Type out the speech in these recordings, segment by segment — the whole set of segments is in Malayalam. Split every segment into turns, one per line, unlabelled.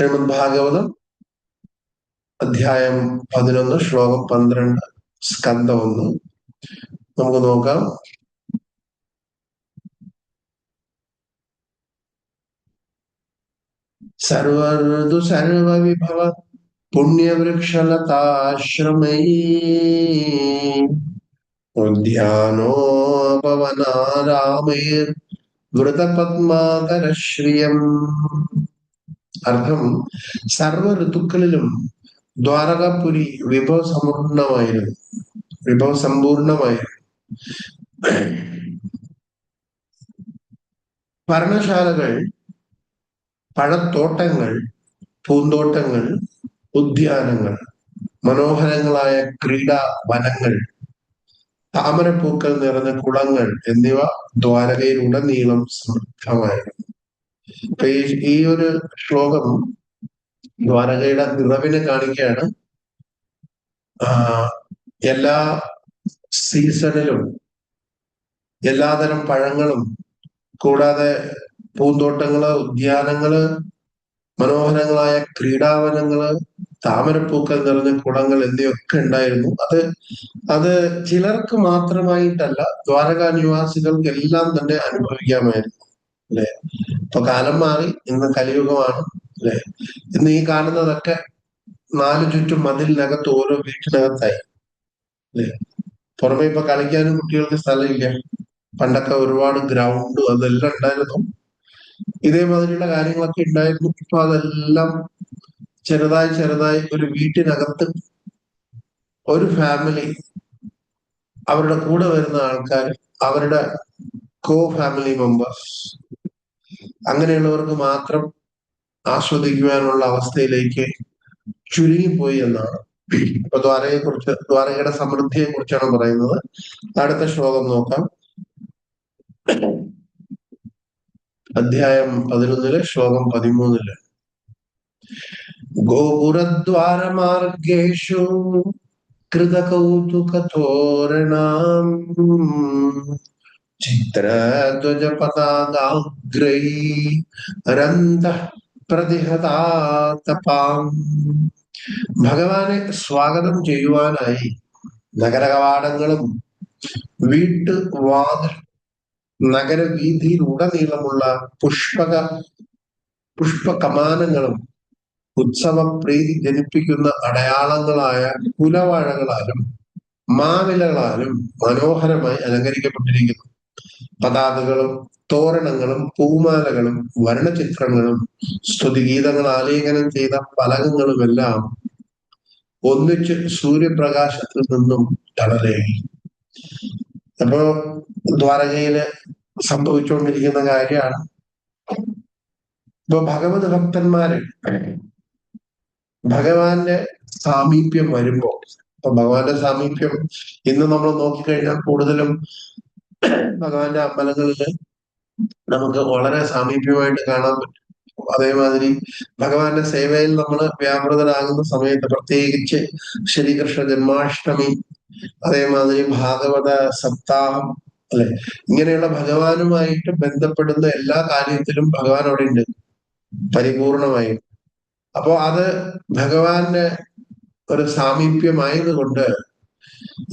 ശ്രീമദ് ഭാഗവതം അധ്യായം പതിനൊന്ന് ശ്ലോകം പന്ത്രണ്ട് സ്കന്ധം ഒന്ന് നമുക്ക് നോക്കാം സർവർതു സർവവിഭവ പുണ്യവൃക്ഷലതാശ്രമൈ ഉദ്യാനോപവനാരാമൈർ വൃതപത്മാകരശ്രിയം അർത്ഥം സർവ ഋതുക്കളിലും ദ്വാരകാപുരി വിഭവ സമ്പൂർണമായിരുന്നു വിഭവ സമ്പൂർണമായിരുന്നു പർണശാലകൾ പഴത്തോട്ടങ്ങൾ പൂന്തോട്ടങ്ങൾ ഉദ്യാനങ്ങൾ മനോഹരങ്ങളായ ക്രീഡാ വനങ്ങൾ താമരപ്പൂക്കൾ നിറഞ്ഞ കുളങ്ങൾ എന്നിവ ദ്വാരകയിലുടനീളം സമൃദ്ധമായിരുന്നു. ഈ ഒരു ശ്ലോകം ദ്വാരകയുടെ നിറവിനെ കാണിക്കുകയാണ്. എല്ലാ സീസണിലും എല്ലാതരം പഴങ്ങളും കൂടാതെ പൂന്തോട്ടങ്ങൾ ഉദ്യാനങ്ങൾ മനോഹരങ്ങളായ ക്രീഡാവനങ്ങൾ താമരപ്പൂക്കൾ നിറഞ്ഞ കുളങ്ങൾ എന്നിവയൊക്കെ ഉണ്ടായിരുന്നു. അത് അത് ചിലർക്ക് മാത്രമായിട്ടല്ല ദ്വാരകാ നിവാസികൾക്ക് എല്ലാം തന്നെ അനുഭവിക്കാമായിരുന്നു. അല്ലെ? ഇപ്പൊ കാലം മാറി ഇന്ന് കലിയുഗമാണ് അല്ലെ? ഇന്ന് ഈ കാണുന്നതൊക്കെ നാലു ചുറ്റും മതിലിനകത്ത് ഓരോ വീട്ടിനകത്തായി അല്ലെ? പുറമെ ഇപ്പൊ കളിക്കാനും കുട്ടികൾക്ക് സ്ഥലമില്ല. പണ്ടൊക്കെ ഒരുപാട് ഗ്രൗണ്ട് അതെല്ലാം ഉണ്ടായിരുന്നു. ഇതേമാതിരിയുള്ള കാര്യങ്ങളൊക്കെ ഉണ്ടായിരുന്നു. ഇപ്പൊ അതെല്ലാം ചെറുതായി ചെറുതായി ഒരു വീട്ടിനകത്ത് ഒരു ഫാമിലി അവരുടെ കൂടെ വരുന്ന ആൾക്കാർ അവരുടെ കോ ഫാമിലി മെമ്പേഴ്സ് അങ്ങനെയുള്ളവർക്ക് മാത്രം ആസ്വദിക്കുവാനുള്ള അവസ്ഥയിലേക്ക് ചുരുങ്ങിപ്പോയി എന്നാണ്. ഇപ്പൊ ദ്വാരയെ കുറിച്ച് ദ്വാരകയുടെ സമൃദ്ധിയെ കുറിച്ചാണ് പറയുന്നത്. അടുത്ത ശ്ലോകം നോക്കാം. അധ്യായം പതിനൊന്നിൽ ശ്ലോകം പതിമൂന്നിൽ. ഗോപുരദ്വാരമാർഗേഷു കൃതകൗതുകതോരണാം ചിത്രധ്വജപതാകാഗ്രൈ രന്ത പ്രതിഹതാതപാം ഭഗവാനെ സ്വാഗതം ചെയ്യുവാനായി നഗരകവാടങ്ങളും വീട്ടുവാതിൽ നഗരവീതിയിലുടനീളമുള്ള പുഷ്പക പുഷ്പകമാനങ്ങളും ഉത്സവപ്രീതി ജനിപ്പിക്കുന്ന അടയാളങ്ങളായ കുലവാഴകളാലും മാവിലകളാലും മനോഹരമായി അലങ്കരിക്കപ്പെട്ടിരിക്കുന്നു. പതാകകളും തോരണങ്ങളും പൂമാലകളും വർണചിത്രങ്ങളും സ്തുതിഗീതങ്ങൾ ആലേഖനം ചെയ്ത ഫലകങ്ങളുമെല്ലാം ഒന്നിച്ച് സൂര്യപ്രകാശത്തിൽ നിന്നും തളലേകി അപ്പോ ദ്വാരകയിൽ സംഭവിച്ചുകൊണ്ടിരിക്കുന്ന കാര്യമാണ്. ഇപ്പൊ ഭഗവത് ഭക്തന്മാര് ഭഗവാന്റെ സാമീപ്യം വരുമ്പോ ഇപ്പൊ ഭഗവാന്റെ സാമീപ്യം ഇന്ന് നമ്മൾ നോക്കിക്കഴിഞ്ഞാൽ കൂടുതലും ഭഗവാന്റെ അമ്പലങ്ങളിൽ നമുക്ക് വളരെ സാമീപ്യമായിട്ട് കാണാൻ പറ്റും. അതേമാതിരി ഭഗവാന്റെ സേവയിൽ നമ്മൾ വ്യാപൃതരാകുന്ന സമയത്ത് പ്രത്യേകിച്ച് ശ്രീകൃഷ്ണ ജന്മാഷ്ടമി അതേമാതിരി ഭാഗവത സപ്താഹം അല്ലെ? ഇങ്ങനെയുള്ള ഭഗവാനുമായിട്ട് ബന്ധപ്പെടുന്ന എല്ലാ കാര്യത്തിലും ഭഗവാൻ അവിടെ ഉണ്ട്. പരിപൂർണമായി. അപ്പോ അത് ഭഗവാന്റെ ഒരു സാമീപ്യമായതുകൊണ്ട്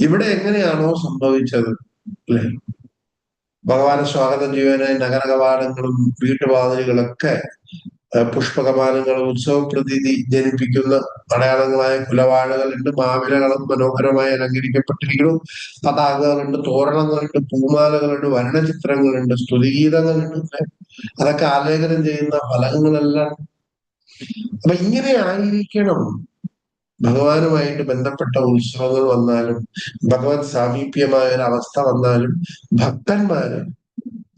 ഇവിടെ എങ്ങനെയാണോ സംഭവിച്ചത് അല്ലെ? ഭഗവാനെ സ്വാഗതം ചെയ്യുവാനായി നഗര കവാടങ്ങളും വീട്ടുവാതിലുകളൊക്കെ പുഷ്പകമാനങ്ങളും ഉത്സവ പ്രതീതി ജനിപ്പിക്കുന്ന അടയാളങ്ങളായ കുലവാഴകളുണ്ട് മാവിലകളും മനോഹരമായി അലങ്കരിക്കപ്പെട്ടിരിക്കുന്നു. പതാകകളുണ്ട് തോരണങ്ങളുണ്ട് പൂമാലകളുണ്ട് വർണചിത്രങ്ങളുണ്ട് സ്തുതിഗീതങ്ങളുണ്ട്. അതൊക്കെ ആലേഖനം ചെയ്യുന്ന ഫലങ്ങളെല്ലാം അപ്പൊ ഇങ്ങനെ ആയിരിക്കണം ഭഗവാനുമായിട്ട് ബന്ധപ്പെട്ട ഉത്സവങ്ങൾ വന്നാലും ഭഗവത് സാമീപ്യമായ ഒരു അവസ്ഥ വന്നാലും ഭക്തന്മാര്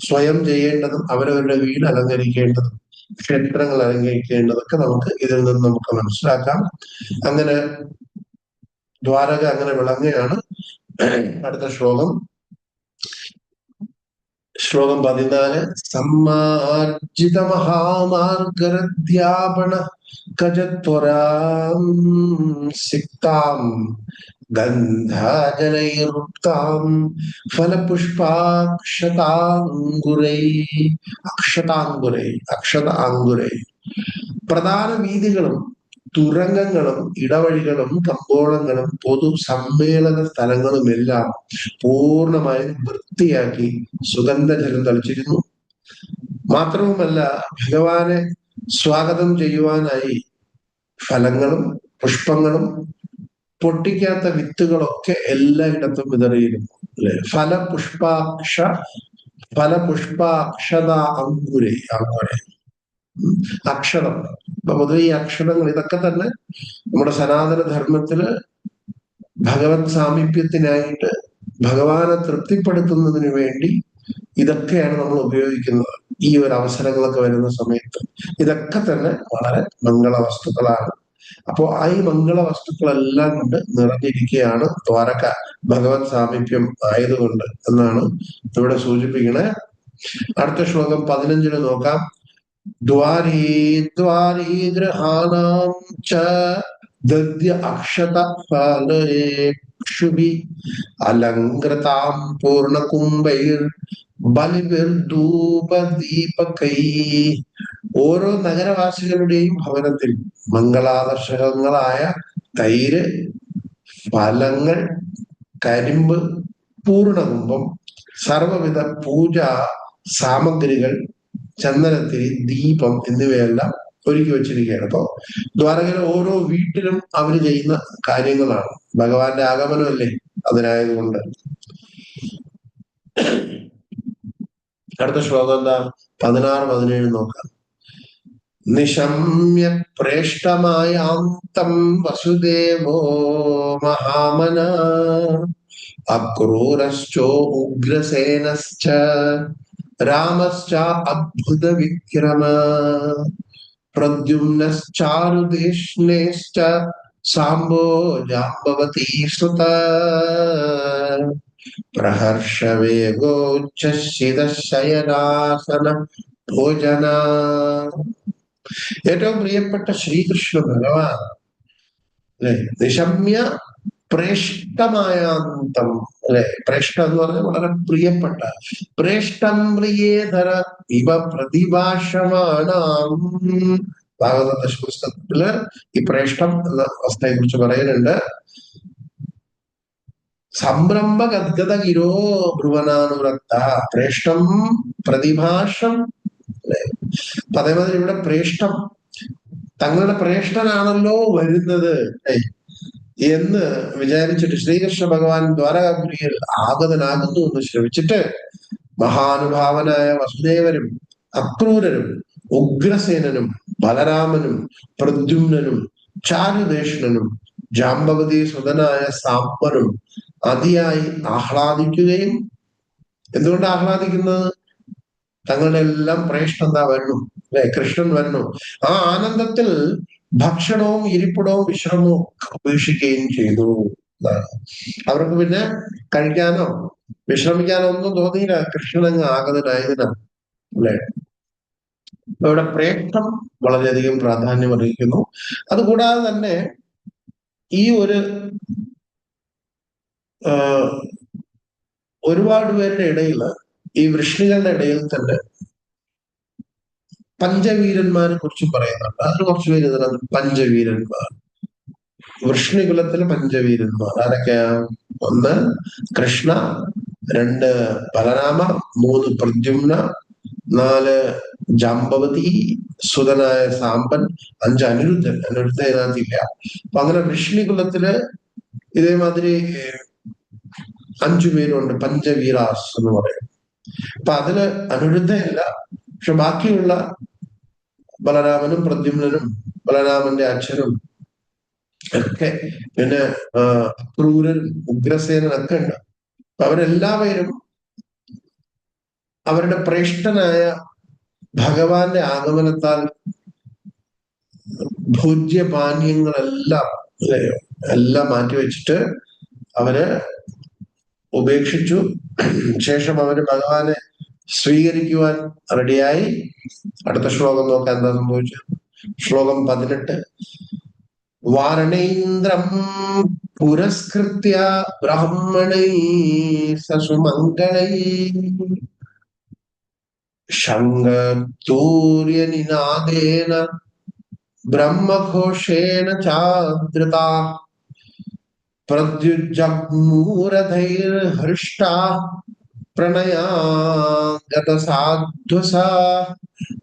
സ്വയം ചെയ്യേണ്ടതും അവരവരുടെ വീട് അലങ്കരിക്കേണ്ടതും ക്ഷേത്രങ്ങൾ അലങ്കരിക്കേണ്ടതൊക്കെ നമുക്ക് ഇതിൽ നിന്ന് നമുക്ക് മനസ്സിലാക്കാം. അങ്ങനെ ദ്വാരക അങ്ങനെ വിളങ്ങുകയാണ് അടുത്ത ശ്ലോകം. ശ്ലോകം പതിനാല് സമ്മാർജിത മഹാമാർഗരധ്യാപന കജത്വരാം സിക്താം ഗന്ധാജലൈർത്താം ഫലപുഷ്പാക്ഷതാങ്കുരൈ അക്ഷതാങ്കുരൈ അക്ഷത ആങ്കുരൈ പ്രധാന വീതികളും തുരങ്കങ്ങളും ഇടവഴികളും കമ്പോളങ്ങളും പൊതു സമ്മേളന സ്ഥലങ്ങളും എല്ലാം പൂർണമായും വൃത്തിയാക്കി സുഗന്ധജലം തളിച്ചിരുന്നു. മാത്രവുമല്ല ഭഗവാനെ സ്വാഗതം ചെയ്യുവാനായി ഫലങ്ങളും പുഷ്പങ്ങളും പൊട്ടിക്കാത്ത വിത്തുകളൊക്കെ എല്ലായിടത്തും വിതറിയിരുന്നു അല്ലെ? ഫലപുഷ്പാക്ഷ ഫലപുഷ്പാക്ഷത അങ്കുരെ അങ്ങനെ അക്ഷരം. അപ്പൊ പൊതുവെ ഈ അക്ഷരങ്ങൾ ഇതൊക്കെ തന്നെ നമ്മുടെ സനാതന ധർമ്മത്തിൽ ഭഗവത് സാമീപ്യത്തിനായിട്ട് ഭഗവാനെ തൃപ്തിപ്പെടുത്തുന്നതിന് വേണ്ടി ഇതൊക്കെയാണ് നമ്മൾ ഉപയോഗിക്കുന്നത് ഈ ഒരു അവസരങ്ങളൊക്കെ വരുന്ന സമയത്ത്. ഇതൊക്കെ തന്നെ വളരെ മംഗള വസ്തുക്കളാണ് അപ്പോ ആ ഈ മംഗള വസ്തുക്കളെല്ലാം കൊണ്ട് നിറഞ്ഞിരിക്കുകയാണ് ദ്വാരക ഭഗവത് സാമീപ്യം ആയതുകൊണ്ട് എന്നാണ് ഇവിടെ സൂചിപ്പിക്കണേ. അടുത്ത ശ്ലോകം പതിനഞ്ചിന് നോക്കാം. ദ്വാരീ ദ്വാരീ ഗൃഹാണാം ച ദദ്യ അക്ഷത ഫലേക്ഷുഭി അലങ്കൃതാം പൂർണകുംഭൈർ ബലിബിർദൂപദീപകൈ ഓരോ നഗരവാസികളുടെയും ഭവനത്തിൽ മംഗളാദർശകങ്ങളായ തൈര് ഫലങ്ങൾ കരിമ്പ് പൂർണകുംഭം സർവവിധ പൂജാ സാമഗ്രികൾ ചന്ദനത്തിരി ദീപം എന്നിവയെല്ലാം ഒരുക്കി വെച്ചിരിക്കുകയാണ്. അപ്പോ ദ്വാരകയിലെ ഓരോ വീട്ടിലും അവർ ചെയ്യുന്ന കാര്യങ്ങളാണ്. ഭഗവാന്റെ ആഗമനമല്ലേ അതിനായതുകൊണ്ട്. അടുത്ത ശ്ലോകം എന്താ? പതിനാറ് പതിനേഴ് നോക്കാം. നിശമ്യ പ്രേഷ്ടമായാന്തം വസുദേവോ മഹാമന. അക്രൂരശ്ചോ ഉഗ്രസേനശ്ച. രാമശ്ച അദ്ഭുത വിക്രമ പ്രദ്യുമ്നശ്ചാരുദേഷ്ണേശ്ച സാംബോ ജാമ്പവതീ ശ്രുത പ്രഹർഷവേഗോച്ഛസിതശയനാസന ഭോജന ഏറ്റവും പ്രിയപ്പെട്ട ശ്രീകൃഷ്ണ ഭഗവാൻ അല്ലെ? നിശമ്യ പ്രേഷ്ടമായാന്തം അല്ലെ? പ്രേഷ്ട എന്ന് പറഞ്ഞാൽ വളരെ പ്രിയപ്പെട്ട പ്രേഷ്ടം പ്രിയേതര ഇവ പ്രതിഭാഷമാണാം. ഭാഗവത ദശപുസ്തകത്തിൽ ഈ പ്രേഷ്ടം എന്ന അവസ്ഥയെ കുറിച്ച് പറയുന്നുണ്ട്. സംരംഭ ഗദ്ഗത ഗിരോ ഭ്രുവനാനുരക്ത പ്രേഷ്ടം പ്രതിഭാഷം അതേമാതിരി ഇവിടെ പ്രേഷ്ടം തങ്ങളുടെ പ്രേഷ്ടനാണല്ലോ വരുന്നത് എന്ന് വിചാരിച്ചിട്ട് ശ്രീകൃഷ്ണ ഭഗവാൻ ദ്വാരകാപുരിയിൽ ആഗതനാകുന്നു എന്ന് ശ്രമിച്ചിട്ട് മഹാനുഭാവനായ വസുദേവരും അക്രൂരനും ഉഗ്രസേനനും ബലരാമനും പ്രദ്യുമ്നനും ചാരുദേഷ്ണനും ജാമ്പവതി സുതനായ സാമ്പനും അതിയായി ആഹ്ലാദിക്കുകയും എന്തുകൊണ്ട് ആഹ്ലാദിക്കുന്നത്? തങ്ങളുടെ എല്ലാം പ്രേഷ്ഠ വരണം വരണു? അല്ലെ? കൃഷ്ണൻ വരണു. ആ ആനന്ദത്തിൽ ഭക്ഷണവും ഇരിപ്പിടവും വിശ്രമവും ഉപേക്ഷിക്കുകയും ചെയ്തു അവർക്ക് പിന്നെ കഴിക്കാനോ വിശ്രമിക്കാനോ ഒന്നും തോന്നിയില്ല. കൃഷ്ണനങ്ങ് ആഗതനായതിനാണ് അല്ലെ? ഇവിടെ പ്രേക്ഷം വളരെയധികം പ്രാധാന്യം അറിയിക്കുന്നു അതുകൂടാതെ തന്നെ ഈ ഒരു ഒരുപാട് പേരുടെ ഇടയിൽ ഈ വൃഷ്ണികളുടെ ഇടയിൽ തന്നെ പഞ്ചവീരന്മാരെ കുറിച്ചും പറയുന്നുണ്ട്. അതിന് കുറച്ച് പേര് ഇതിനകത്ത് പഞ്ചവീരന്മാർ. വൃഷ്ണികുലത്തിലെ പഞ്ചവീരന്മാർ. ആരൊക്കെയാ? ഒന്ന് കൃഷ്ണ രണ്ട് ബലരാമ മൂന്ന് പ്രദ്യുമ്ന നാല് ജാമ്പവതി സുതനായ സാമ്പൻ അഞ്ച് അനിരുദ്ധൻ. അനിരുദ്ധ ഇതിനകത്തില്ല അപ്പൊ അങ്ങനെ വൃഷ്ണികുലത്തിൽ ഇതേമാതിരി അഞ്ചു പേരുണ്ട്. പഞ്ചവീരാസ് എന്ന് പറയും. അപ്പൊ അതിൽ അനിരുദ്ധയല്ല പക്ഷെ ബാക്കിയുള്ള ബലരാമനും പ്രദ്യുമ്നും ബലരാമന്റെ അച്ഛനും ഒക്കെ പിന്നെ ക്രൂരനും ഉഗ്രസേനൊക്കെ ഉണ്ട്. അവരെല്ലാവരും അവരുടെ പ്രേഷ്ഠനായ ഭഗവാന്റെ ആഗമനത്താൽ ഭോജ്യപാനീയങ്ങളെല്ലാം അല്ലയോ എല്ലാം മാറ്റിവെച്ചിട്ട് അവർ ഉപേക്ഷിച്ചു. ശേഷം അവർ ഭഗവാനെ സ്വീകരിക്കുവാൻ റെഡിയായി. അടുത്ത ശ്ലോകം നോക്കാൻ എന്താ സംഭവിച്ചത്? ശ്ലോകം പതിനെട്ട്. വാരണേന്ദ്രം പുരസ്കൃത്യ ബ്രാഹ്മണൈ സസുമംഗളൈ. ശങ്കൂര്യനിനാദേന ബ്രഹ്മഘോഷേണ ചാദ്രത. പ്രദ്യുജഗ്മൂരധൈർഹൃഷ്ട പ്രണയാഗത സാധ്വസ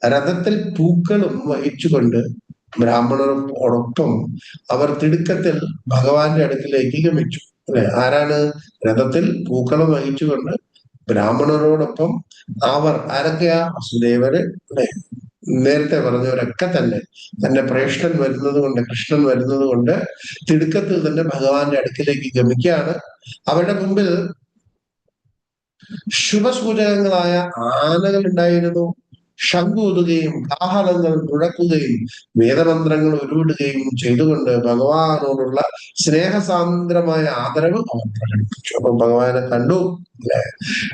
രഥത്തിൽ പൂക്കളും വഹിച്ചുകൊണ്ട് ബ്രാഹ്മണരോടൊപ്പം അവർ തിടുക്കത്തിൽ ഭഗവാന്റെ അടുക്കിലേക്ക് ഗമിച്ചു. അല്ലെ? ആരാണ്? രഥത്തിൽ പൂക്കളം വഹിച്ചുകൊണ്ട് ബ്രാഹ്മണരോടൊപ്പം അവർ ആരൊക്കെയാ? വസുദേവര്. അല്ലെ? നേരത്തെ പറഞ്ഞവരൊക്കെ തന്നെ. തന്റെ പ്രേഷ്ഠൻ വരുന്നത് കൊണ്ട് കൃഷ്ണൻ വരുന്നത് കൊണ്ട് തിടുക്കത്തിൽ തന്നെ ഭഗവാന്റെ അടുക്കിലേക്ക് ഗമിക്കുകയാണ്. അവരുടെ മുമ്പിൽ ശുഭസൂചകങ്ങളായ ആനകൾ ഉണ്ടായിരുന്നു ശങ്കൂതുകയും കാഹളങ്ങൾ മുഴക്കുകയും വേദമന്ത്രങ്ങൾ ഉരുവിടുകയും ചെയ്തുകൊണ്ട് ഭഗവാനോടുള്ള സ്നേഹസാന്ദ്രമായ ആദരവ് അവർ പ്രകടിപ്പിച്ചു. അപ്പൊ ഭഗവാനെ കണ്ടു അല്ലെ?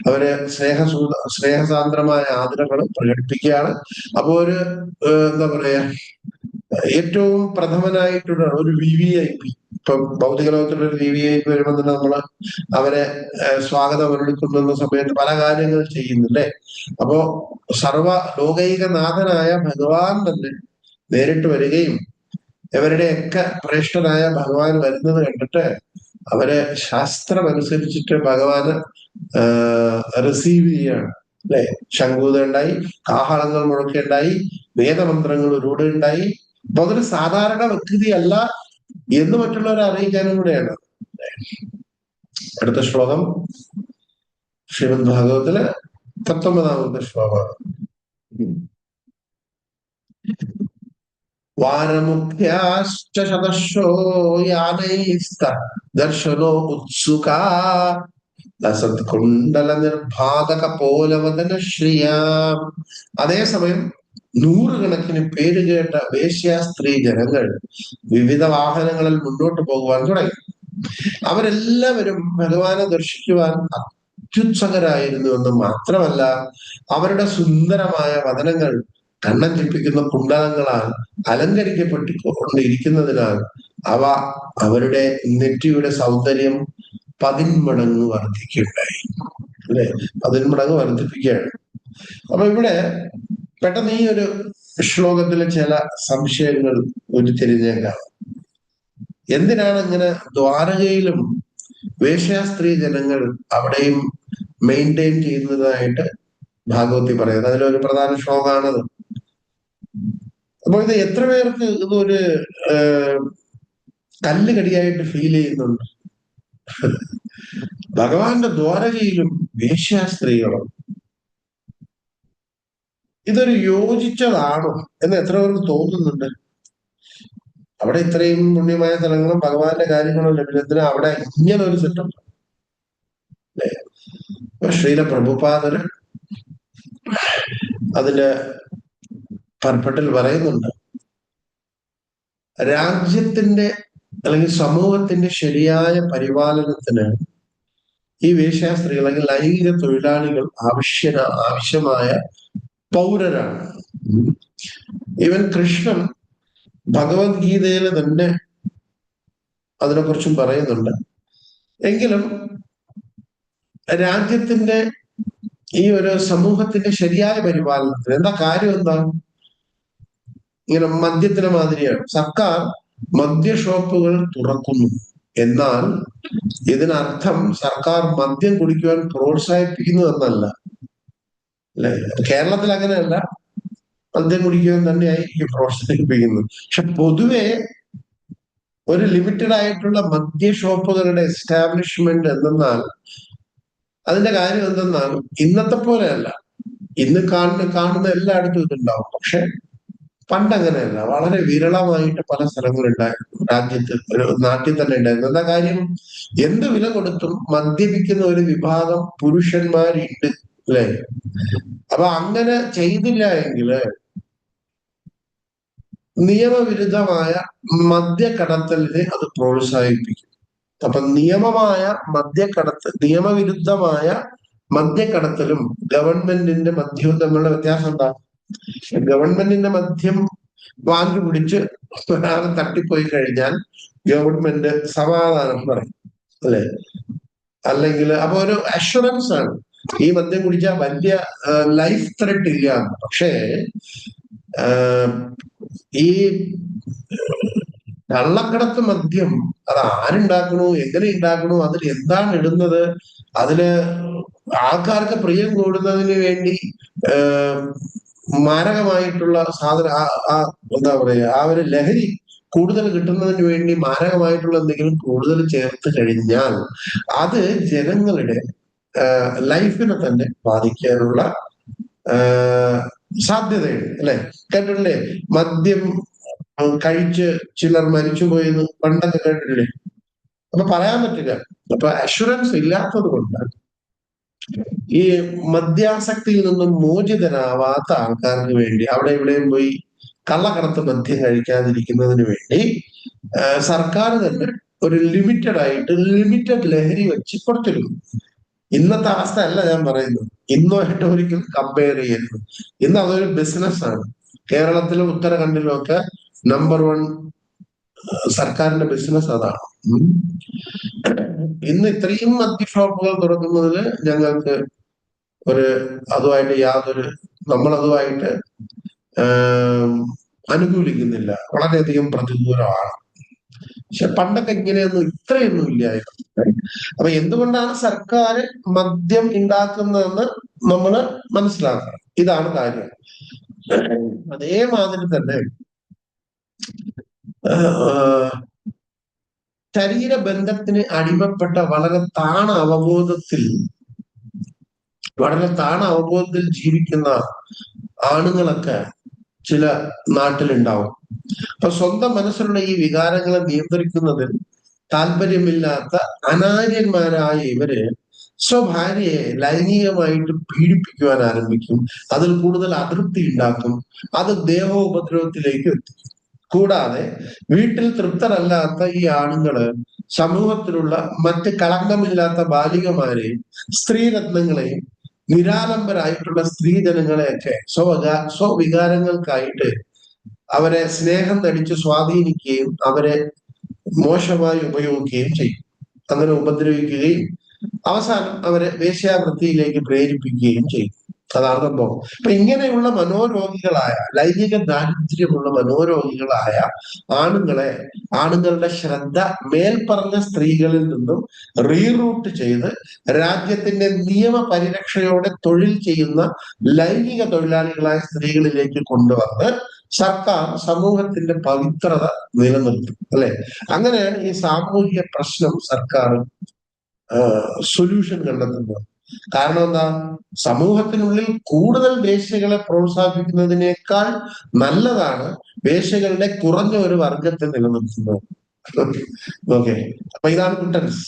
അവർ സ്നേഹസൂ സ്നേഹസാന്ദ്രമായ ആദരവുകൾ പ്രകടിപ്പിക്കുകയാണ്. അപ്പൊ ഒരു എന്താ പറയാ ഏറ്റവും പ്രഥമനായിട്ടുള്ള ഒരു വി വി ഐ പി ഇപ്പം ഭൗതിക ലോകത്തിലുള്ള ഒരു വി വി ഐ പി വരുമ്പോൾ തന്നെ നമ്മൾ അവരെ സ്വാഗതം അരുളിക്കൊണ്ടുവന്ന സമയത്ത് പല കാര്യങ്ങൾ ചെയ്യുന്നില്ലേ? അപ്പോ സർവ ലോകൈകനാഥനായ ഭഗവാൻ തന്നെ നേരിട്ട് വരികയും ഇവരുടെയൊക്കെ ശ്രേഷ്ഠനായ ഭഗവാൻ വരുന്നത് കണ്ടിട്ട് അവരെ ശാസ്ത്രമനുസരിച്ചിട്ട് ഭഗവാൻ റിസീവ് ചെയ്യാണ്. അല്ലെ? ശങ്കൂത ഉണ്ടായി കാഹളങ്ങൾ മുഴക്കുണ്ടായി വേദമന്ത്രങ്ങൾ ഒരുപാട് ഉണ്ടായി അപ്പൊ അതൊരു സാധാരണ വ്യക്തിയല്ല എന്ന് മറ്റുള്ളവരെ അറിയിക്കാനും കൂടെയാണ്. അടുത്ത ശ്ലോകം. ശ്രീമദ് ഭാഗവത്തിൽ പത്തൊമ്പതാമത്തെ ശ്ലോകമാണ് യാനൈസ്ത ദർശനോ ഉത്സുകാ പോലവദന ശ്രിയാം അതേസമയം നൂറുകണക്കിന് പേര് കേട്ട വേശ്യ സ്ത്രീ ജനങ്ങൾ വിവിധ വാഹനങ്ങളിൽ മുന്നോട്ട് പോകുവാൻ തുടങ്ങി. അവരെല്ലാവരും ഭഗവാനെ ദർശിക്കുവാൻ അത്യുത്സകരായിരുന്നു എന്ന് മാത്രമല്ല അവരുടെ സുന്ദരമായ വചനങ്ങൾ കണ്ണം ചിപ്പിക്കുന്ന കുണ്ടലങ്ങളാൽ അലങ്കരിക്കപ്പെട്ടിക്കൊണ്ടിരിക്കുന്നതിനാൽ അവ അവരുടെ നെറ്റിയുടെ സൗന്ദര്യം പതിന്മടങ്ങ് വർദ്ധിക്കുകയുണ്ടായി. അല്ലെ? പതിന്മടങ്ങ് വർദ്ധിപ്പിക്കുകയാണ്. അപ്പൊ ഇവിടെ പെട്ടെന്ന് ഈ ഒരു ശ്ലോകത്തിലെ ചില സംശയങ്ങൾ ഉരുത്തിരിഞ്ഞേക്കാം എന്തിനാണ് ഇങ്ങനെ ദ്വാരകയിലും വേശ്യാസ്ത്രീ ജനങ്ങൾ അവിടെയും മെയിന്റെയിൻ ചെയ്യുന്നതായിട്ട് ഭാഗവതി പറയുന്നത്? അതിലൊരു പ്രധാന ശ്ലോകമാണത് അപ്പൊ ഇത് എത്ര പേർക്ക് ഇതൊരു കല്ലുകടിയായിട്ട് ഫീൽ ചെയ്യുന്നുണ്ട്? ഭഗവാന്റെ ദ്വാരകയിലും വേശ്യാസ്ത്രീകളും ഇതൊരു യോജിച്ചതാണോ എന്ന് എത്ര പേർക്ക് തോന്നുന്നുണ്ട്? അവിടെ ഇത്രയും പുണ്യമായ സ്ഥലങ്ങളും ഭഗവാന്റെ കാര്യങ്ങളും ലഭ്യത്തിന് അവിടെ ഇങ്ങനെ ഒരു സെറ്റപ്പ് ശ്രീല പ്രഭുപാദന് അതിന്റെ പർപ്പട്ടിൽ പറയുന്നുണ്ട് രാജ്യത്തിന്റെ അല്ലെങ്കിൽ സമൂഹത്തിന്റെ ശരിയായ പരിപാലനത്തിന് ഈ വേശ്യാസ്ത്രീകൾ അല്ലെങ്കിൽ ലൈംഗിക തൊഴിലാളികൾ ആവശ്യ ആവശ്യമായ പൗരരാണ്. ഇവൻ കൃഷ്ണൻ ഭഗവത്ഗീതയിൽ തന്നെ അതിനെക്കുറിച്ചും പറയുന്നുണ്ട്. എങ്കിലും രാജ്യത്തിന്റെ ഈ ഒരു സമൂഹത്തിന്റെ ശരിയായ പരിപാലനത്തിന് എന്താ കാര്യം എന്താ? ഇങ്ങനെ മദ്യത്തിന് മാതിരിയാണ്. സർക്കാർ മദ്യ ഷോപ്പുകൾ തുറക്കുന്നു. എന്നാൽ ഇതിനർത്ഥം സർക്കാർ മദ്യം കുടിക്കുവാൻ പ്രോത്സാഹിപ്പിക്കുന്നു എന്നല്ല. അല്ലെ? കേരളത്തിൽ അങ്ങനെയല്ല മദ്യം കുടിക്കുവാൻ തന്നെയായിരിക്കും പ്രോത്സാഹിപ്പിക്കുന്നത് പക്ഷെ പൊതുവെ ഒരു ലിമിറ്റഡ് ആയിട്ടുള്ള മദ്യ ഷോപ്പുകളുടെ എസ്റ്റാബ്ലിഷ്മെന്റ് എന്തെന്നാൽ അതിന്റെ കാര്യം എന്തെന്നാൽ ഇന്നത്തെ പോലെയല്ല. ഇന്ന് കാണുന്ന കാണുന്ന എല്ലായിടത്തും ഇതുണ്ടാവും. പക്ഷെ പണ്ട് അങ്ങനെയല്ല വളരെ വിരളമായിട്ട് പല സ്ഥലങ്ങളുണ്ടായിരുന്നു. രാജ്യത്ത് ഒരു നാട്ടിൽ തന്നെ ഉണ്ടായിരുന്നു. എന്താ കാര്യം? എന്ത് വില കൊടുത്തും മദ്യപിക്കുന്ന ഒരു വിഭാഗം പുരുഷന്മാരുണ്ട്. അല്ലെ? അപ്പൊ അങ്ങനെ ചെയ്തില്ല എങ്കിൽ നിയമവിരുദ്ധമായ മദ്യക്കടത്തലിനെ അത് പ്രോത്സാഹിപ്പിക്കും. അപ്പൊ നിയമമായ മദ്യക്കടത്ത് നിയമവിരുദ്ധമായ മദ്യക്കടത്തലും ഗവൺമെന്റിന്റെ മദ്യവും തമ്മിലുള്ള വ്യത്യാസം എന്താ? ഗവൺമെന്റിന്റെ മദ്യം വാങ്ങി പിടിച്ച് ഒരാൾ തട്ടിപ്പോയി കഴിഞ്ഞാൽ ഗവൺമെന്റ് സമാധാനം പറയും. അല്ലെ? അല്ലെങ്കിൽ അപ്പൊ ഒരു അഷുറൻസ് ആണ്. ഈ മദ്യം കുടിച്ചാൽ വലിയ ലൈഫ് ത്രെട്ട് ഇല്ല. പക്ഷേ ഈ കള്ളക്കടത്ത് മദ്യം അത് ആരുണ്ടാക്കണു എങ്ങനെ ഉണ്ടാക്കണു അതിൽ എന്താണ് ഇടുന്നത് അതിൽ ആൾക്കാർക്ക് പ്രിയം കൂടുന്നതിന് വേണ്ടി മാരകമായിട്ടുള്ള സാധന എന്താ പറയുക ആ ഒരു ലഹരി കൂടുതൽ കിട്ടുന്നതിന് വേണ്ടി മാരകമായിട്ടുള്ള എന്തെങ്കിലും കൂടുതൽ ചേർത്ത് കഴിഞ്ഞാൽ അത് ജനങ്ങളുടെ ലൈഫിനെ തന്നെ ബാധിക്കാനുള്ള സാധ്യതയുണ്ട് അല്ലെ? കേട്ടിട്ടില്ലേ? മദ്യം കഴിച്ച് ചിലർ മരിച്ചുപോയെന്ന് പണ്ടൊക്കെ കേട്ടിട്ടില്ലേ? അപ്പൊ പറയാൻ പറ്റില്ല. അപ്പൊ അഷുറൻസ് ഇല്ലാത്തത് കൊണ്ട് ഈ മദ്യാസക്തിയിൽ നിന്നും മോചിതനാവാത്ത ആൾക്കാർക്ക് വേണ്ടി അവിടെ ഇവിടെയും പോയി കള്ളക്കടത്ത് മദ്യം കഴിക്കാതിരിക്കുന്നതിന് വേണ്ടി സർക്കാർ തന്നെ ഒരു ലിമിറ്റഡ് ആയിട്ട് ലിമിറ്റഡ് ലഹരി വെച്ച് കൊടുത്തിരുന്നു ഇന്നത്തെ അവസ്ഥ അല്ല ഞാൻ പറയുന്നത്. ഇന്നുമായിട്ട് ഒരിക്കലും കമ്പയർ ചെയ്യരുത് ഇന്ന് അതൊരു ബിസിനസ്സാണ് കേരളത്തിലും ഉത്തരാഖണ്ഡിലും ഒക്കെ നമ്പർ വൺ സർക്കാരിന്റെ ബിസിനസ് അതാണ്. ഇന്ന് ഇത്രയും മദ്യ ഷോപ്പുകൾ തുറക്കുന്നതിൽ ഞങ്ങൾക്ക് ഒരു അതുമായിട്ട് യാതൊരു നമ്മളതുമായിട്ട് അനുകൂലിക്കുന്നില്ല. വളരെയധികം പ്രതികൂലമാണ്. പക്ഷെ പണ്ടൊക്കെ ഇങ്ങനെയൊന്നും ഇത്രയൊന്നും ഇല്ലായിരുന്നു. അപ്പൊ എന്തുകൊണ്ടാണ് സർക്കാർ മദ്യം ഉണ്ടാക്കുന്നതെന്ന് നമ്മൾ മനസ്സിലാക്കണം? ഇതാണ് കാര്യം. അതേമാതിരി തന്നെ ശരീരബന്ധത്തിന് അടിമപ്പെട്ട വളരെ താണ അവബോധത്തിൽ വളരെ താണ അവബോധത്തിൽ ജീവിക്കുന്ന ആണുങ്ങളൊക്കെ ചില നാട്ടിലുണ്ടാവും. അപ്പൊ സ്വന്തം മനസ്സിലുള്ള ഈ വികാരങ്ങളെ നിയന്ത്രിക്കുന്നതിൽ താല്പര്യമില്ലാത്ത അനാര്യന്മാരായ ഇവർ സ്വഭാര്യയെ ലൈംഗികമായിട്ട് പീഡിപ്പിക്കുവാൻ ആരംഭിക്കും. അതിൽ കൂടുതൽ അതൃപ്തി ഉണ്ടാക്കും. അത് ദേഹോപദ്രവത്തിലേക്ക് എത്തും. കൂടാതെ വീട്ടിൽ തൃപ്തരല്ലാത്ത ഈ ആണുങ്ങൾ സമൂഹത്തിലുള്ള മറ്റ് കളങ്കമില്ലാത്ത ബാലികമാരെയും സ്ത്രീരത്നങ്ങളെയും നിരാലംബരായിട്ടുള്ള സ്ത്രീ ജനങ്ങളെയൊക്കെ സ്വവകാ സ്വവികാരങ്ങൾക്കായിട്ട് അവരെ സ്നേഹം തടിച്ച് സ്വാധീനിക്കുകയും അവരെ മോശമായി ഉപയോഗിക്കുകയും ചെയ്യും. അങ്ങനെ ഉപദ്രവിക്കുകയും അവസാനം അവരെ വേശ്യാവൃത്തിയിലേക്ക് പ്രേരിപ്പിക്കുകയും ചെയ്യും. അതാണ് സംഭവം അപ്പൊ ഇങ്ങനെയുള്ള മനോരോഗികളായ ലൈംഗിക ദാരിദ്ര്യമുള്ള മനോരോഗികളായ ആണുങ്ങളെ ആണുങ്ങളുടെ ശ്രദ്ധ മേൽപ്പറഞ്ഞ സ്ത്രീകളിൽ നിന്നും റീറൂട്ട് ചെയ്ത് രാജ്യത്തിന്റെ നിയമ പരിരക്ഷയോടെ തൊഴിൽ ചെയ്യുന്ന ലൈംഗിക തൊഴിലാളികളായ സ്ത്രീകളിലേക്ക് കൊണ്ടുവന്ന് സർക്കാർ സമൂഹത്തിന്റെ പവിത്രത നിലനിർത്തും. അല്ലെ? അങ്ങനെയാണ് ഈ സാമൂഹിക പ്രശ്നം സർക്കാർ സൊല്യൂഷൻ കണ്ടെത്തുന്നത്. കാരണം എന്താ? സമൂഹത്തിനുള്ളിൽ കൂടുതൽ വേശ്യകളെ പ്രോത്സാഹിപ്പിക്കുന്നതിനേക്കാൾ നല്ലതാണ് വേശ്യകളുടെ കുറഞ്ഞ ഒരു വർഗത്തെ നിലനിർത്തുന്നത്. ഓക്കെ അപ്പൊ ഇതാണ് കുട്ടൻസ്.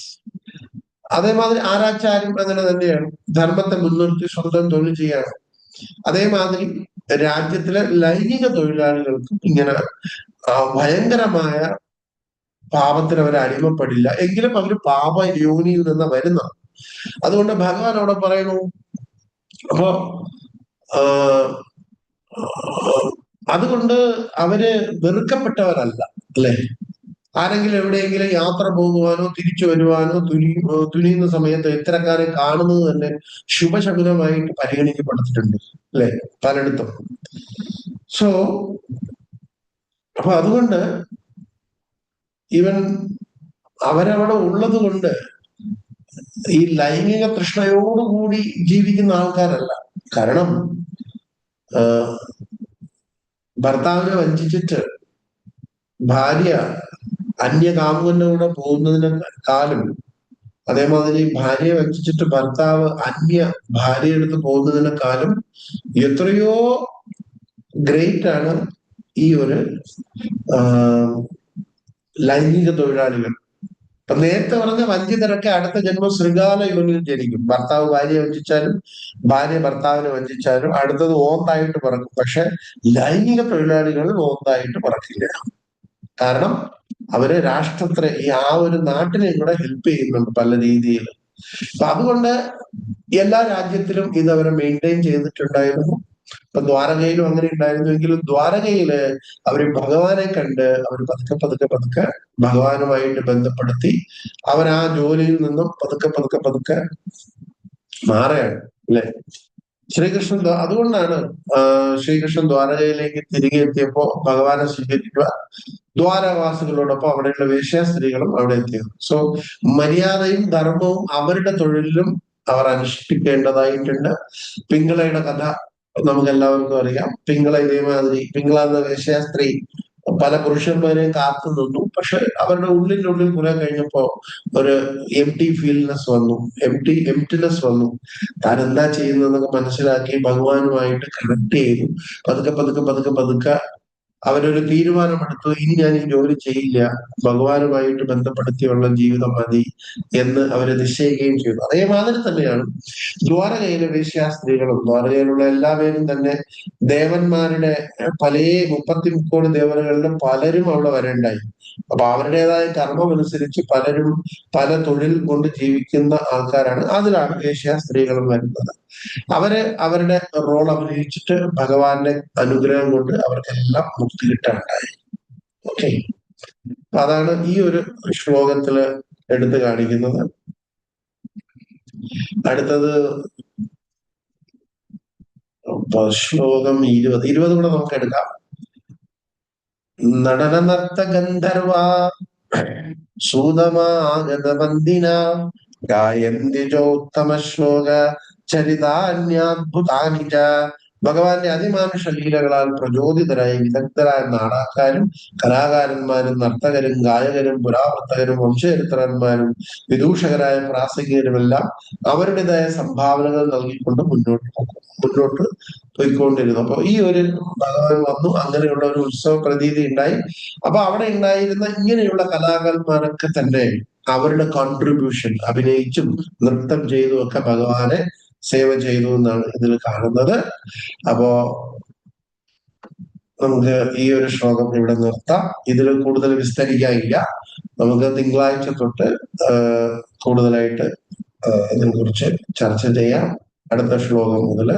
അതേമാതിരി ആരാച്ചാരും അങ്ങനെ തന്നെയാണ്. ധർമ്മത്തെ മുൻനിർത്തി സ്വന്തം തൊഴിൽ ചെയ്യാണ്. അതേമാതിരി രാജ്യത്തിലെ ലൈംഗിക തൊഴിലാളികൾക്കും ഇങ്ങനെ ഭയങ്കരമായ പാപത്തിന് അവർ അടിമപ്പെടില്ല. എങ്കിലും അവർ പാപ യോനിയിൽ നിന്ന് വരുന്നത് അതുകൊണ്ട് ഭഗവാൻ അവിടെ പറയുന്നു അപ്പോ അതുകൊണ്ട് അവർ വെറുക്കപ്പെട്ടവരല്ല അല്ലെ? ആരെങ്കിലും എവിടെയെങ്കിലും യാത്ര പോകുവാനോ തിരിച്ചു വരുവാനോ തുനി തുനിയുന്ന സമയത്ത് ഇത്തരക്കാരെ കാണുന്നത് തന്നെ ശുഭശകുനമായിട്ട് പരിഗണിക്കപ്പെട്ടിട്ടുണ്ട് അല്ലെ? പലയിടത്തും സോ അപ്പൊ അതുകൊണ്ട് ഇവൻ അവരവിടെ ഉള്ളത് കൊണ്ട് ഈ ലൈംഗിക തൃഷ്ണയോടുകൂടി ജീവിക്കുന്ന ആൾക്കാരല്ല. കാരണം ഭർത്താവിനെ വഞ്ചിച്ചിട്ട് ഭാര്യ അന്യ കാമുകന്റെ കൂടെ പോകുന്നതിനെക്കാളും അതേമാതിരി ഭാര്യയെ വഞ്ചിച്ചിട്ട് ഭർത്താവ് അന്യ ഭാര്യയുടെ പോകുന്നതിന് പോകുന്നതിനെക്കാളും എത്രയോ ഗ്രേറ്റ് ആണ് ഈ ഒരു ലൈംഗിക തൊഴിലാളികൾ. അപ്പൊ നേരത്തെ പറഞ്ഞ വഞ്ചിതരൊക്കെ അടുത്ത ജന്മം ശൃഗാല യോനിയിൽ ജനിക്കും ഭർത്താവ് ഭാര്യയെ വഞ്ചിച്ചാലും ഭാര്യ ഭർത്താവിനെ വഞ്ചിച്ചാലും അടുത്തത് ഓന്തായിട്ട് പറക്കും. പക്ഷെ ലൈംഗിക തൊഴിലാളികൾ ഓന്തായിട്ട് പറക്കില്ല. കാരണം അവർ രാഷ്ട്രത്തെ ഈ ആ ഒരു നാട്ടിനെ കൂടെ ഹെൽപ്പ് ചെയ്യുന്നുണ്ട് പല രീതിയിൽ അപ്പൊ അതുകൊണ്ട് എല്ലാ രാജ്യത്തിലും ഇത് അവരെ മെയിന്റെയിൻ ചെയ്തിട്ടുണ്ടായിരുന്നു. ഇപ്പൊ ദ്വാരകയിലും അങ്ങനെ ഉണ്ടായിരുന്നുവെങ്കിലും ദ്വാരകയിൽ അവർ ഭഗവാനെ കണ്ട് അവർ പതുക്കെ പതുക്കെ പതുക്കെ ഭഗവാനുമായിട്ട് ബന്ധപ്പെടുത്തി അവൻ ആ ജോലിയിൽ നിന്നും പതുക്കെ പതുക്കെ പതുക്കെ മാറുകയാണ് അല്ലെ? ശ്രീകൃഷ്ണൻ അതുകൊണ്ടാണ് ശ്രീകൃഷ്ണൻ ദ്വാരകയിലേക്ക് തിരികെ എത്തിയപ്പോ ഭഗവാനെ സ്വീകരിക്കുക ദ്വാരവാസികളോടൊപ്പം അവിടെയുള്ള വേശ്യാസ്ത്രീകളും അവിടെ എത്തിയത്. സോ മര്യാദയും ധർമ്മവും അവരുടെ തൊഴിലിലും അവർ അനുഷ്ഠിക്കേണ്ടതായിട്ടുണ്ട്. പിങ്കളയുടെ കഥ നമുക്ക് എല്ലാവർക്കും അറിയാം. പിങ്കള ഇതേമാതിരി പിങ്കള എന്ന വേശ്യാസ്ത്രീ പല പുരുഷന്മാരെയും കാത്തു നിന്നു. പക്ഷെ അവരുടെ ഉള്ളിനുള്ളിൽ കുറെ കഴിഞ്ഞപ്പോ ഒരു എം ടി ഫീൽനെസ് വന്നു. എം ടി എംറ്റിനെസ് വന്നു. താൻ എന്താ ചെയ്യുന്നതെന്നൊക്കെ മനസ്സിലാക്കി ഭഗവാനുമായിട്ട് കണക്ട് ചെയ്തു. പതുക്കെ പതുക്കെ പതുക്കെ പതുക്കെ അവരൊരു തീരുമാനമെടുത്തു. ഇനി ഞാൻ ഈ ജോലി ചെയ്യില്ല. ഭഗവാനുമായിട്ട് ബന്ധപ്പെടുത്തിയുള്ള ജീവിതം മതി എന്ന് അവർ നിശ്ചയിക്കുകയും ചെയ്തു. അതേമാതിരി തന്നെയാണ് ദ്വാരകയിലെ വേശ്യാസ്ത്രീകളും ദ്വാരകയിലുള്ള എല്ലാവരും തന്നെ ദേവന്മാരുടെ പല മുപ്പത്തി മുക്കോട് ദേവതകളിലും പലരും അവിടെ വരേണ്ടായി. അപ്പൊ അവരുടേതായ കർമ്മം അനുസരിച്ച് പലരും പല തൊഴിൽ കൊണ്ട് ജീവിക്കുന്ന ആൾക്കാരാണ്. അതിലാണ് ഏഷ്യ സ്ത്രീകളും വരുന്നത്. അവർ അവരുടെ റോൾ അഭിനയിച്ചിട്ട് ഭഗവാന്റെ അനുഗ്രഹം കൊണ്ട് അവർക്കെല്ലാം മുക്തി കിട്ടാനുണ്ടായി ഓക്കെ. അതാണ് ഈ ഒരു ശ്ലോകത്തിൽ എടുത്തു കാണിക്കുന്നത്. അടുത്തത് ശ്ലോകം ഇരുപത്. ഇരുപത് കൂടെ നമുക്ക് എടുക്കാം. നടന നർത്ത ഗന്ധർവ സൂതമാഗതവന്ദിന ഗായന്തി ചോത്തമ ശ്ലോക ചരിതാന്യാത്ഭുതാനി ച. ഭഗവാന്റെ അതിമാനുഷ ലീലകളാൽ പ്രചോദിതരായ വിദഗ്ധരായ നാടാക്കാരും കലാകാരന്മാരും നർത്തകരും ഗായകരും പുരാവർത്തകരും വംശചരിത്രന്മാരും വിദൂഷകരായ പ്രാസംഗികരുമെല്ലാം അവരുടേതായ സംഭാവനകൾ നൽകിക്കൊണ്ട് മുന്നോട്ട് മുന്നോട്ട് പോയിക്കൊണ്ടിരുന്നു. അപ്പൊ ഈ ഒരു ഭഗവാൻ വന്നു അങ്ങനെയുള്ള ഒരു ഉത്സവ പ്രതീതി ഉണ്ടായി. അപ്പൊ അവിടെ ഉണ്ടായിരുന്ന ഇങ്ങനെയുള്ള കലാകാരന്മാരൊക്കെ തന്നെ അവരുടെ കോൺട്രിബ്യൂഷൻ അഭിനയിച്ചും നൃത്തം ചെയ്തും ഒക്കെ ഭഗവാനെ സേവ ചെയ്തു എന്നാണ് ഇതിൽ കാണുന്നത്. അപ്പോ നമുക്ക് ഈ ഒരു ശ്ലോകം ഇവിടെ നിർത്താം. ഇതിൽ കൂടുതൽ വിസ്തരിക്കാനില്ല. നമുക്ക് തിങ്കളാഴ്ച തൊട്ട് കൂടുതലായിട്ട് ഇതിനെ കുറിച്ച് ചർച്ച ചെയ്യാം. അടുത്ത ശ്ലോകം മുതൽ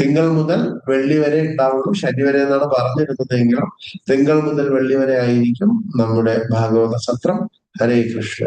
തിങ്കൾ മുതൽ വെള്ളി വരെ ഉണ്ടാവുള്ളൂ. ശനി വരെ എന്നാണ് പറഞ്ഞിരുന്നതെങ്കിലും തിങ്കൾ മുതൽ വെള്ളി വരെ ആയിരിക്കും നമ്മുടെ ഭാഗവത സത്രം. ഹരേ കൃഷ്ണ.